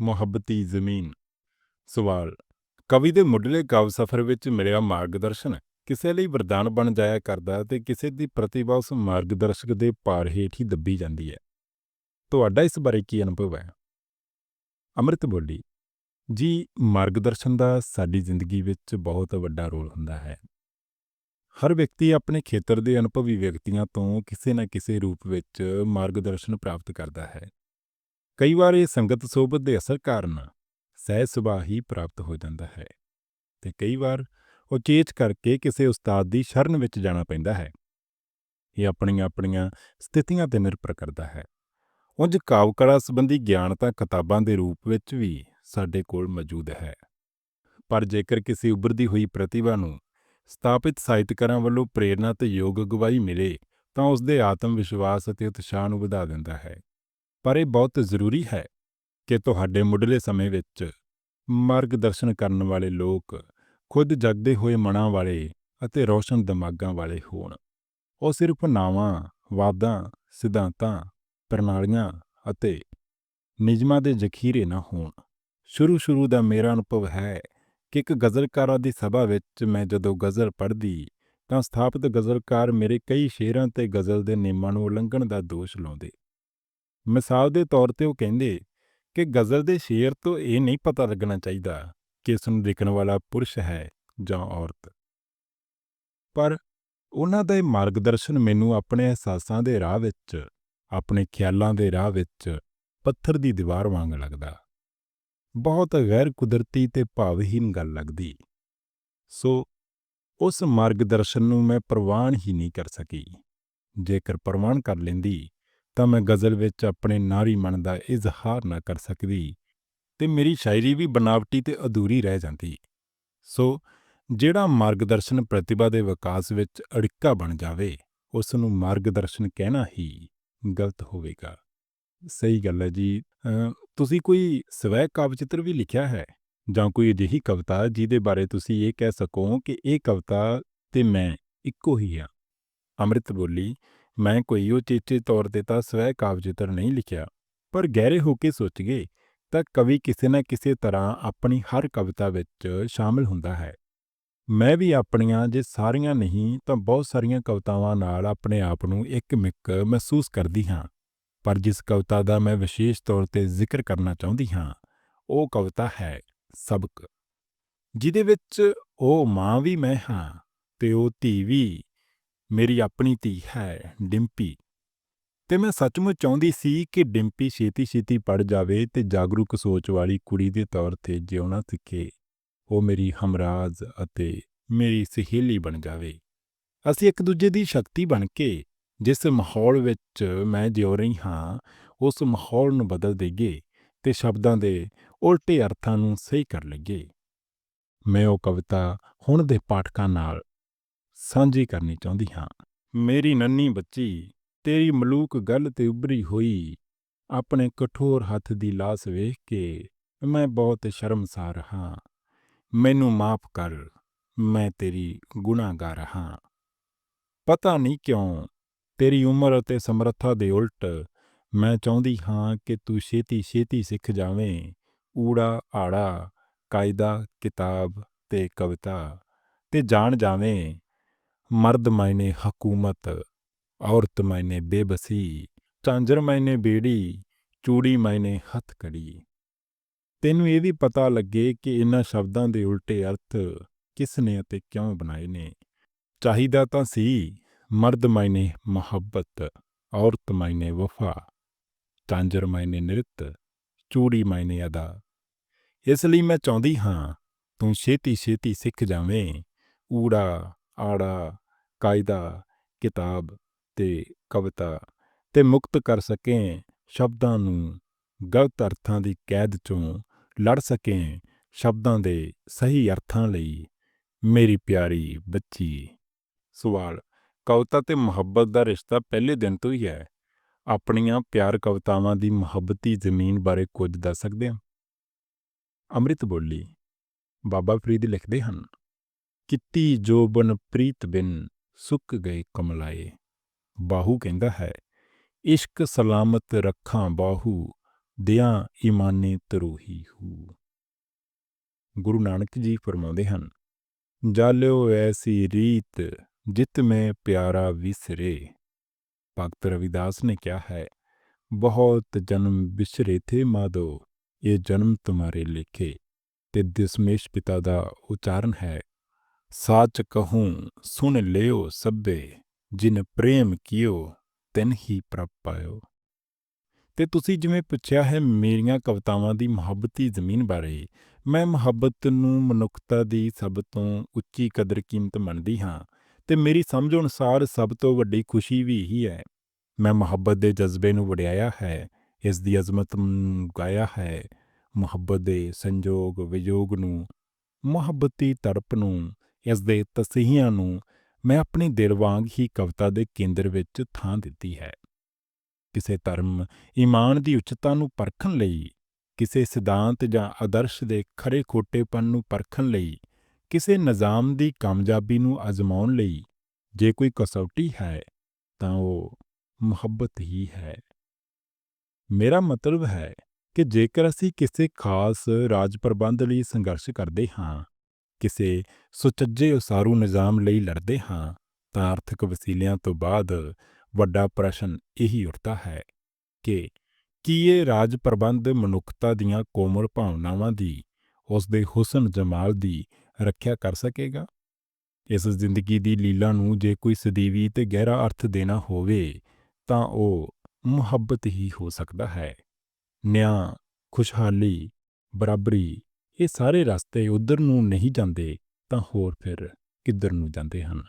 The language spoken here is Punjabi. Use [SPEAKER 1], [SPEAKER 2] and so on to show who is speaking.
[SPEAKER 1] ਮੁਹੱਬਤੀ ਜ਼ਮੀਨ। ਸਵਾਲ, ਕਵੀ ਦੇ ਮੁੱਢਲੇ ਕਾਵ ਸਫ਼ਰ ਵਿੱਚ ਮਿਲਿਆ ਮਾਰਗਦਰਸ਼ਨ ਕਿਸੇ ਲਈ ਵਰਦਾਨ ਬਣ ਜਾਇਆ ਕਰਦਾ ਤੇ ਕਿਸੇ ਦੀ ਪ੍ਰਤਿਭਾ ਉਸ ਮਾਰਗਦਰਸ਼ਕ ਦੇ ਪਾਰ ਹੇਠ ਹੀ ਦੱਬੀ ਜਾਂਦੀ ਹੈ। ਤੁਹਾਡਾ ਇਸ ਬਾਰੇ ਕੀ ਅਨੁਭਵ ਹੈ? ਅੰਮ੍ਰਿਤ ਬੋਲੀ, ਜੀ, ਮਾਰਗਦਰਸ਼ਨ ਦਾ ਸਾਡੀ ਜ਼ਿੰਦਗੀ ਵਿੱਚ ਬਹੁਤ ਵੱਡਾ ਰੋਲ ਹੁੰਦਾ ਹੈ। ਹਰ ਵਿਅਕਤੀ ਆਪਣੇ ਖੇਤਰ ਦੇ ਅਨੁਭਵੀ ਵਿਅਕਤੀਆਂ ਤੋਂ ਕਿਸੇ ਨਾ ਕਿਸੇ ਰੂਪ ਵਿੱਚ ਮਾਰਗਦਰਸ਼ਨ ਪ੍ਰਾਪਤ ਕਰਦਾ ਹੈ। ਕਈ ਵਾਰ ਇਹ ਸੰਗਤ ਸੋਬਤ ਦੇ ਅਸਰ ਕਾਰਨ ਸਹਿ ਸੁਭਾਅ ਹੀ ਪ੍ਰਾਪਤ ਹੋ ਜਾਂਦਾ ਹੈ ਤੇ ਕਈ ਵਾਰ ਉਚੇਚ ਕਰਕੇ ਕਿਸੇ ਉਸਤਾਦ ਦੀ ਸ਼ਰਨ ਵਿੱਚ ਜਾਣਾ ਪੈਂਦਾ ਹੈ। ਇਹ ਆਪਣੀਆਂ ਆਪਣੀਆਂ ਸਥਿਤੀਆਂ ਤੇ ਨਿਰਭਰ ਕਰਦਾ ਹੈ। ਉਂਝ ਕਾਵ ਕਲਾ ਸੰਬੰਧੀ ਗਿਆਨ ਤਾਂ ਕਿਤਾਬਾਂ ਦੇ ਰੂਪ ਵਿੱਚ ਵੀ ਸਾਡੇ ਕੋਲ ਮੌਜੂਦ ਹੈ। ਪਰ ਜੇਕਰ ਕਿਸੇ ਉੱਭਰਦੀ ਹੋਈ ਪ੍ਰਤਿਭਾ ਨੂੰ ਸਥਾਪਿਤ ਸਾਹਿਤਕਾਰਾਂ ਵੱਲੋਂ ਪ੍ਰੇਰਣਾ ਤੇ ਯੋਗ ਅਗਵਾਈ ਮਿਲੇ ਤਾਂ ਉਸ ਦੇ ਆਤਮ ਵਿਸ਼ਵਾਸ ਅਤੇ ਉਤਸ਼ਾਹ ਨੂੰ ਵਧਾ ਦਿੰਦਾ ਹੈ। ਪਰ ਇਹ ਬਹੁਤ ਜ਼ਰੂਰੀ ਹੈ ਕਿ ਤੁਹਾਡੇ ਮੁੱਢਲੇ ਸਮੇਂ ਵਿੱਚ ਮਾਰਗਦਰਸ਼ਨ ਕਰਨ ਵਾਲੇ ਲੋਕ ਖੁਦ ਜਗਦੇ ਹੋਏ ਮਨਾਂ ਵਾਲੇ ਅਤੇ ਰੋਸ਼ਨ ਦਿਮਾਗਾਂ ਵਾਲੇ ਹੋਣ। ਉਹ ਸਿਰਫ ਨਾਵਾਂ, ਵਾਦਾਂ, ਸਿਧਾਂਤਾਂ, ਪ੍ਰਣਾਲੀਆਂ ਅਤੇ ਨਿਯਮਾਂ ਦੇ ਜ਼ਖੀਰੇ ਨਾ ਹੋਣ। ਸ਼ੁਰੂ ਸ਼ੁਰੂ ਦਾ ਮੇਰਾ ਅਨੁਭਵ ਹੈ ਕਿ ਇੱਕ ਗਜ਼ਲਕਾਰਾਂ ਦੀ ਸਭਾ ਵਿੱਚ ਮੈਂ ਜਦੋਂ ਗਜ਼ਲ ਪੜ੍ਹਦੀ, ਤਾਂ ਸਥਾਪਿਤ ਗਜ਼ਲਕਾਰ ਮੇਰੇ ਕਈ ਸ਼ੇਰਾਂ ਤੇ ਗਜ਼ਲ ਦੇ ਨਿਯਮਾਂ ਨੂੰ ਉਲੰਘਣ ਦਾ ਦੋਸ਼ ਲਾਉਂਦੇ। ਮਿਸਾਲ ਦੇ ਤੌਰ ਤੇ ਉਹ ਕਹਿੰਦੇ ਕਿ ਗਜ਼ਲ ਦੇ ਸ਼ੇਰ ਤੋਂ ਇਹ ਨਹੀਂ ਪਤਾ ਲੱਗਣਾ ਚਾਹੀਦਾ ਕਿ ਇਸ ਨੂੰ ਲਿਖਣ ਵਾਲਾ ਪੁਰਸ਼ ਹੈ ਜਾਂ ਔਰਤ। ਪਰ ਉਹਨਾਂ ਦਾ ਇਹ ਮਾਰਗਦਰਸ਼ਨ ਮੈਨੂੰ ਆਪਣੇ ਅਹਿਸਾਸਾਂ ਦੇ ਰਾਹ ਵਿੱਚ, ਆਪਣੇ ਖਿਆਲਾਂ ਦੇ ਰਾਹ ਵਿੱਚ ਪੱਥਰ ਦੀ ਦੀਵਾਰ ਵਾਂਗ ਲੱਗਦਾ। ਬਹੁਤ ਗੈਰ ਕੁਦਰਤੀ ਤੇ ਭਾਵਹੀਨ ਗੱਲ ਲੱਗਦੀ। ਸੋ ਉਸ ਮਾਰਗਦਰਸ਼ਨ ਨੂੰ ਮੈਂ ਪ੍ਰਵਾਨ ਹੀ ਨਹੀਂ ਕਰ ਸਕੀ। ਜੇਕਰ ਪ੍ਰਵਾਨ ਕਰ ਲੈਂਦੀ ਤਾਂ ਮੈਂ ਗਜ਼ਲ ਵਿੱਚ ਆਪਣੇ ਨਾਰੀ ਮਨ ਦਾ ਇਜ਼ਹਾਰ ਨਾ ਕਰ ਸਕਦੀ ਤੇ ਮੇਰੀ ਸ਼ਾਇਰੀ ਵੀ ਬਨਾਵਟੀ ਤੇ ਅਧੂਰੀ ਰਹਿ ਜਾਂਦੀ। ਸੋ ਜਿਹੜਾ ਮਾਰਗਦਰਸ਼ਨ ਪ੍ਰਤਿਭਾ ਦੇ ਵਿਕਾਸ ਵਿੱਚ ਅੜਿੱਕਾ ਬਣ ਜਾਵੇ ਉਸ ਨੂੰ ਮਾਰਗਦਰਸ਼ਨ ਕਹਿਣਾ ਹੀ ਗਲਤ ਹੋਵੇਗਾ। ਸਹੀ ਗੱਲ ਹੈ ਜੀ। ਤੁਸੀਂ ਕੋਈ ਸਵੈ ਕਾਵਿਚਿੱਤਰ ਵੀ ਲਿਖਿਆ ਹੈ? ਜਾਂ ਕੋਈ ਅਜਿਹੀ ਕਵਿਤਾ ਜਿਹਦੇ ਬਾਰੇ ਤੁਸੀਂ ਇਹ ਕਹਿ ਸਕੋ ਕਿ ਇਹ ਕਵਿਤਾ ਤੇ ਮੈਂ ਇੱਕੋ ਹੀ ਹਾਂ? ਅੰਮ੍ਰਿਤ ਬੋਲੀ ਮੈਂ ਕੋਈ ਉਹ ਚੇਚੇ ਤੌਰ ਤੇ ਤਾਂ ਸਵੈ ਕਾਵਿ ਨਹੀਂ ਲਿਖਿਆ, ਪਰ ਗਹਿਰੇ ਹੋ ਕੇ ਸੋਚ ਗਏ ਤਾਂ ਕਵੀ ਕਿਸੇ ਨਾ ਕਿਸੇ ਤਰ੍ਹਾਂ ਆਪਣੀ ਹਰ ਕਵਿਤਾ ਵਿੱਚ ਸ਼ਾਮਿਲ ਹੁੰਦਾ ਹੈ। ਮੈਂ ਵੀ ਆਪਣੀਆਂ ਜੇ ਸਾਰੀਆਂ ਨਹੀਂ ਤਾਂ ਬਹੁਤ ਸਾਰੀਆਂ ਕਵਿਤਾਵਾਂ ਨਾਲ ਆਪਣੇ ਆਪ ਨੂੰ ਇੱਕ ਮਿੱਕ ਮਹਿਸੂਸ ਕਰਦੀ ਹਾਂ, ਪਰ ਜਿਸ ਕਵਿਤਾ ਦਾ ਮੈਂ ਵਿਸ਼ੇਸ਼ ਤੌਰ ਤੇ ਜ਼ਿਕਰ ਕਰਨਾ ਚਾਹੁੰਦੀ ਹਾਂ, ਉਹ ਕਵਿਤਾ ਹੈ ਸਬਕ, ਜਿਹਦੇ ਵਿੱਚ ਉਹ ਮਾਂ ਵੀ ਮੈਂ ਹਾਂ ਤੇ ਉਹ ਧੀ ਵੀ ਮੇਰੀ ਆਪਣੀ ਧੀ ਹੈ, ਡਿੰਪੀ। ਤੇ ਮੈਂ ਸੱਚਮੁੱਚ ਚਾਹੁੰਦੀ ਸੀ ਕਿ ਡਿੰਪੀ ਛੇਤੀ-ਛੇਤੀ ਪੜ ਜਾਵੇ ਤੇ ਜਾਗਰੂਕ ਸੋਚ ਵਾਲੀ ਕੁੜੀ ਦੇ ਤੌਰ ਤੇ ਜਿਉਣਾ ਸਿੱਖੇ। ਉਹ ਮੇਰੀ ਹਮਰਾਜ਼ ਅਤੇ ਮੇਰੀ ਸਹੇਲੀ ਬਣ ਜਾਵੇ। ਅਸੀਂ ਇੱਕ ਦੂਜੇ ਦੀ ਸ਼ਕਤੀ ਬਣ ਕੇ ਜਿਸ ਮਾਹੌਲ ਵਿੱਚ ਮੈਂ ਜਿਉ ਰਹੀ ਹਾਂ, ਉਸ ਮਾਹੌਲ ਨੂੰ ਬਦਲ ਦੇਈਏ ਤੇ ਸ਼ਬਦਾਂ ਦੇ ਉਲਟੇ ਅਰਥਾਂ ਨੂੰ ਸਹੀ ਕਰ ਲਈਏ। ਮੈਂ ਉਹ ਕਵਿਤਾ ਹੁਣ ਦੇ ਪਾਠਕਾਂ ਨਾਲ ਸਾਂਝੀ ਕਰਨੀ ਚਾਹੁੰਦੀ ਹਾਂ। ਮੇਰੀ ਨੰਨੀ ਬੱਚੀ, ਤੇਰੀ ਮਲੂਕ ਗੱਲ ਤੇ ਉਭਰੀ ਹੋਈ। ਆਪਣੇ ਕਠੋਰ ਹੱਥ ਦੀ ਲਾਸ ਵੇਖ ਕੇ ਮੈਂ ਬਹੁਤ ਸ਼ਰਮਸਾਰ ਹਾਂ। ਮੈਨੂੰ ਮਾਫ ਕਰ, ਮੈਂ ਤੇਰੀ ਗੁਨਾਹਗਾਰ ਹਾਂ। ਪਤਾ ਨਹੀਂ ਕਿਉਂ, ਤੇਰੀ ਉਮਰ ਅਤੇ ਸਮਰੱਥਾ ਦੇ ਉਲਟ ਮੈਂ ਚਾਹੁੰਦੀ ਹਾਂ ਕਿ ਤੂੰ ਛੇਤੀ ਛੇਤੀ ਸਿੱਖ ਜਾਵੇਂ। ਊੜਾ, ਆੜਾ, ਕਾਇਦਾ, ਕਿਤਾਬ ਤੇ ਕਵਿਤਾ ਤੇ ਜਾਣ ਜਾਵੇਂ। ਮਰਦ ਮਾਇਨੇ ਹਕੂਮਤ, ਔਰਤ ਮਾਇਨੇ ਬੇਬਸੀ ਚਾਂਜਰ ਮਾਇਨੇ ਬੇੜੀ, ਚੂੜੀ ਮਾਇਨੇ ਹੱਥ ਕੜੀ ਤੈਨੂੰ ਇਹ ਵੀ ਪਤਾ ਲੱਗੇ ਕਿ ਇਹਨਾਂ ਸ਼ਬਦਾਂ ਦੇ ਉਲਟੇ ਅਰਥ ਕਿਸ ਨੇ ਅਤੇ ਕਿਉਂ ਬਣਾਏ ਨੇ। ਚਾਹੀਦਾ ਤਾਂ ਸੀ ਮਰਦ ਮਾਇਨੇ ਮੁਹੱਬਤ, ਔਰਤ ਮਾਇਨੇ ਵਫਾ ਚਾਂਜਰ ਮਾਇਨੇ ਨਿਰਤ, ਚੂੜੀ ਮਾਇਨੇ ਅਦਾ। ਇਸ ਲਈ ਮੈਂ ਚਾਹੁੰਦੀ ਹਾਂ ਤੂੰ ਛੇਤੀ ਛੇਤੀ ਸਿੱਖ ਜਾਵੇਂ, ਊੜਾ, ਆੜਾ ਕਾਇਦਾ, ਕਿਤਾਬ ਤੇ ਕਵਿਤਾ ਤੇ ਮੁਕਤ ਕਰ ਸਕੇ, ਸ਼ਬਦਾਂ ਨੂੰ ਗਲਤ ਅਰਥਾਂ ਦੀ ਕੈਦ ਚੋਂ ਲੜ ਸਕੇ, ਸ਼ਬਦਾਂ ਦੇ ਸਹੀ ਅਰਥਾਂ ਲਈ। ਮੇਰੀ ਪਿਆਰੀ ਬੱਚੀ, ਸਵਾਲ, ਕਵਿਤਾ ਤੇ ਮੁਹੱਬਤ ਦਾ ਰਿਸ਼ਤਾ ਪਹਿਲੇ ਦਿਨ ਤੋਂ ਹੀ ਹੈ। ਆਪਣੀਆਂ ਪਿਆਰ ਕਵਿਤਾਵਾਂ ਦੀ ਮੁਹੱਬਤੀ ਜ਼ਮੀਨ ਬਾਰੇ ਕੁਝ ਦੱਸ ਸਕਦੇ ਹੋ? ਅੰਮ੍ਰਿਤ ਬੋਲੀ, ਬਾਬਾ ਫਰੀਦ ਲਿਖਦੇ ਹਨ, ਕਿੱਤੀ ਜੋਬਨ ਪ੍ਰੀਤ ਬਿਨ ਸੁੱਕ ਗਏ ਕਮਲਾਏ। ਬਾਹੂ ਕਹਿੰਦਾ ਹੈ, ਇਸ਼ਕ ਸਲਾਮਤ ਰੱਖਾਂ ਬਾਹੂ, ਦਿਆਂ ਇਮਾਨੇ ਤਰੋਹੀ ਹੂ। ਗੁਰੂ ਨਾਨਕ ਜੀ ਫਰਮਾਉਂਦੇ ਹਨ, ਜਾਲਿਓ ਐਸੀ ਰੀਤ ਜਿਤ ਮੈਂ ਪਿਆਰਾ ਵਿਸਰੇ। ਭਗਤ ਰਵਿਦਾਸ ਨੇ ਕਿਹਾ ਹੈ, ਬਹੁਤ ਜਨਮ ਵਿਸਰੇ ਥੇ ਮਾਦੋ ਇਹ ਜਨਮ ਤੁਮਾਰੇ ਲਿਖੇ ਤੇ ਦਸ਼ਮੇਸ਼ ਪਿਤਾ ਦਾ ਉਚਾਰਨ ਹੈ। ਸਾਚ ਕਹੂੰ, ਸੁਣ ਲਿਓ ਸਭੇ, ਜਿਨ ਪ੍ਰੇਮ ਕੀਓ, ਤਿਨ ਹੀ ਪ੍ਰਭ ਪਾਇਓ। ਤੇ ਤੁਸੀਂ ਜਿਵੇਂ ਪੁੱਛਿਆ ਹੈ, ਮੇਰੀਆਂ ਕਵਿਤਾਵਾਂ ਦੀ ਮੁਹੱਬਤੀ ਜ਼ਮੀਨ ਬਾਰੇ, ਮੈਂ ਮੁਹੱਬਤ ਨੂੰ ਮਨੁੱਖਤਾ ਦੀ ਸਭ ਤੋਂ ਉੱਚੀ ਕਦਰ ਕੀਮਤ ਮੰਨਦੀ ਹਾਂ, ਤੇ ਮੇਰੀ ਸਮਝ ਅਨੁਸਾਰ ਸਭ ਤੋਂ ਵੱਡੀ ਖੁਸ਼ੀ ਵੀ ਹੀ ਹੈ। ਮੈਂ ਮੁਹੱਬਤ ਦੇ ਜਜ਼ਬੇ ਨੂੰ ਵਡਿਆਇਆ ਹੈ, ਇਸ ਦੀ ਅਜ਼ਮਤ ਨੂੰ ਗਾਇਆ ਹੈ, ਮੁਹੱਬਤ ਦੇ ਸੰਜੋਗ ਵਿਯੋਗ ਨੂੰ, ਮੁਹੱਬਤੀ ਤੜਪ ਨੂੰ ਇਸ ਦੇ ਤਸੀਹਿਆਂ ਨੂੰ ਮੈਂ ਆਪਣੇ ਦਿਲ ਵਾਂਗ ਹੀ ਕਵਿਤਾ ਦੇ ਕੇਂਦਰ ਵਿੱਚ ਥਾਂ ਦਿੱਤੀ ਹੈ। ਕਿਸੇ ਧਰਮ ਈਮਾਨ ਦੀ ਉੱਚਤਾ ਨੂੰ ਪਰਖਣ ਲਈ, ਕਿਸੇ ਸਿਧਾਂਤ ਜਾਂ ਆਦਰਸ਼ ਦੇ ਖਰੇ ਖੋਟੇਪਨ ਨੂੰ ਪਰਖਣ ਲਈ, ਕਿਸੇ ਨਿਜ਼ਾਮ ਦੀ ਕਾਮਯਾਬੀ ਨੂੰ ਅਜ਼ਮਾਉਣ ਲਈ ਜੇ ਕੋਈ ਕਸੌਟੀ ਹੈ, ਤਾਂ ਉਹ ਮੁਹੱਬਤ ਹੀ ਹੈ। ਮੇਰਾ ਮਤਲਬ ਹੈ ਕਿ ਜੇਕਰ ਅਸੀਂ ਕਿਸੇ ਖਾਸ ਰਾਜ ਪ੍ਰਬੰਧ ਲਈ ਸੰਘਰਸ਼ ਕਰਦੇ ਹਾਂ ਕਿਸੇ ਸੁਚੱਜੇ ਉਸਾਰੂ ਨਿਜ਼ਾਮ ਲਈ ਲੜਦੇ ਹਾਂ, ਤਾਂ ਆਰਥਿਕ ਵਸੀਲਿਆਂ ਤੋਂ ਬਾਅਦ ਵੱਡਾ ਪ੍ਰਸ਼ਨ ਇਹੀ ਉੱਠਦਾ ਹੈ ਕਿ ਕੀ ਇਹ ਰਾਜ ਪ੍ਰਬੰਧ ਮਨੁੱਖਤਾ ਦੀਆਂ ਕੋਮਲ ਭਾਵਨਾਵਾਂ ਦੀ, ਉਸ ਦੇ ਹੁਸਨ ਜਮਾਲ ਦੀ ਰੱਖਿਆ ਕਰ ਸਕੇਗਾ? ਇਸ ਜ਼ਿੰਦਗੀ ਦੀ ਲੀਲਾ ਨੂੰ ਜੇ ਕੋਈ ਸਦੀਵੀ ਤੇ ਗਹਿਰਾ ਅਰਥ ਦੇਣਾ ਹੋਵੇ, ਤਾਂ ਉਹ ਮੁਹੱਬਤ ਹੀ ਹੋ ਸਕਦਾ ਹੈ। ਨਿਆਂ, ਖੁਸ਼ਹਾਲੀ, ਬਰਾਬਰੀ ਇਹ ਸਾਰੇ ਰਸਤੇ ਉਧਰ ਨੂੰ ਨਹੀਂ ਜਾਂਦੇ ਤਾਂ ਹੋਰ ਫਿਰ ਕਿੱਧਰ ਨੂੰ ਜਾਂਦੇ ਹਨ?